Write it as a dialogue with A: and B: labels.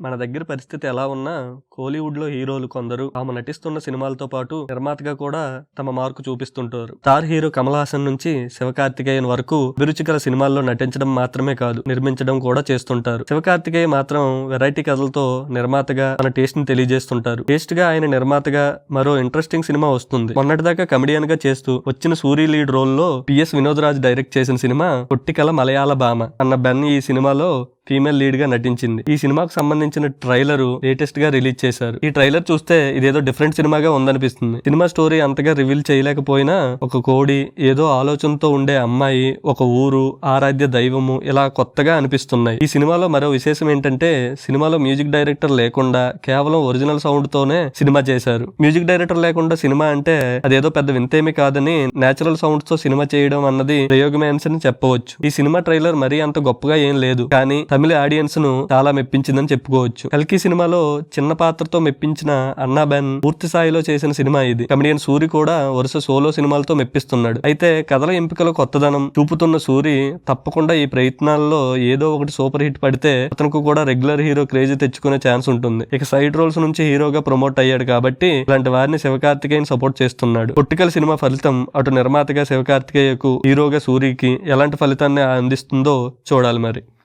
A: మన దగ్గర పరిస్థితి ఎలా ఉన్నా కోలీవుడ్లో హీరోలు కొందరు తాము నటిస్తున్న సినిమాలతో పాటు నిర్మాతగా కూడా తమ మార్కు చూపిస్తుంటారు. స్టార్ హీరో కమల్ హాసన్ నుంచి శివకార్తికేయన్ వరకు అభిరుచికర సినిమాల్లో నటించడం మాత్రమే కాదు నిర్మించడం కూడా చేస్తుంటారు. శివకార్తికేయ మాత్రం వెరైటీ కథలతో నిర్మాతగా తన టేస్ట్ని తెలియజేస్తుంటారు. టేస్ట్గా ఆయన నిర్మాతగా మరో ఇంట్రెస్టింగ్ సినిమా వస్తుంది. మొన్నటిదాకా కమెడియన్గా చేస్తూ వచ్చిన సూరి లీడ్ రోల్లో పిఎస్ వినోద్ రాజ్ డైరెక్ట్ చేసిన సినిమా కొట్టికల మలయాళ భామ అన్న బెన్ ఈ సినిమాలో ఫీమేల్ లీడ్గా నటించింది. ఈ సినిమాకు సంబంధించిన ట్రైలర్ లేటెస్ట్గా రిలీజ్ చేశారు. ఈ ట్రైలర్ చూస్తే ఇదేదో డిఫరెంట్ సినిమాగా ఉందనిపిస్తుంది. సినిమా స్టోరీ అంతగా రివీల్ చేయలేకపోయినా ఒక కోడి ఏదో ఆలోచనతో ఉండే అమ్మాయి ఒక ఊరు ఆరాధ్య దైవము ఇలా కొత్తగా అనిపిస్తున్నాయి. ఈ సినిమాలో మరో విశేషం ఏంటంటే సినిమాలో మ్యూజిక్ డైరెక్టర్ లేకుండా కేవలం ఒరిజినల్ సౌండ్ తోనే సినిమా చేశారు. మ్యూజిక్ డైరెక్టర్ లేకుండా సినిమా అంటే అదేదో పెద్ద వింతేమి కాదని నేచురల్ సౌండ్స్తో సినిమా చేయడం అన్నది ప్రయోగమే అని చెప్పవచ్చు. ఈ సినిమా ట్రైలర్ మరీ అంత గొప్పగా ఏం లేదు. కానీ తమిళ ఆడియన్స్ను చాలా మెప్పించిందని చెప్పుకోవచ్చు. కల్కి సినిమాలో చిన్న పాత్రతో మెప్పించిన అన్నాబెన్ పూర్తి స్థాయిలో చేసిన సినిమా ఇది. కమెడియన్ సూరి కూడా వరుస సోలో సినిమాలతో మెప్పిస్తున్నాడు. అయితే కథల ఎంపికలో కొత్తదనం చూపుతున్న సూరి తప్పకుండా ఈ ప్రయత్నాల్లో ఏదో ఒకటి సూపర్ హిట్ పడితే అతనికి కూడా రెగ్యులర్ హీరో క్రేజ్ తెచ్చుకునే ఛాన్స్ ఉంటుంది. ఇక సైడ్ రోల్స్ నుంచి హీరోగా ప్రమోట్ అయ్యాడు కాబట్టి ఇలాంటి వారిని శివకార్తికేయన్ సపోర్ట్ చేస్తున్నాడు. పొట్టికల్ సినిమా ఫలితం అటు నిర్మాతగా శివకార్తికేయకు హీరోగా సూరికి ఎలాంటి ఫలితాన్ని అందిస్తుందో చూడాలి మరి.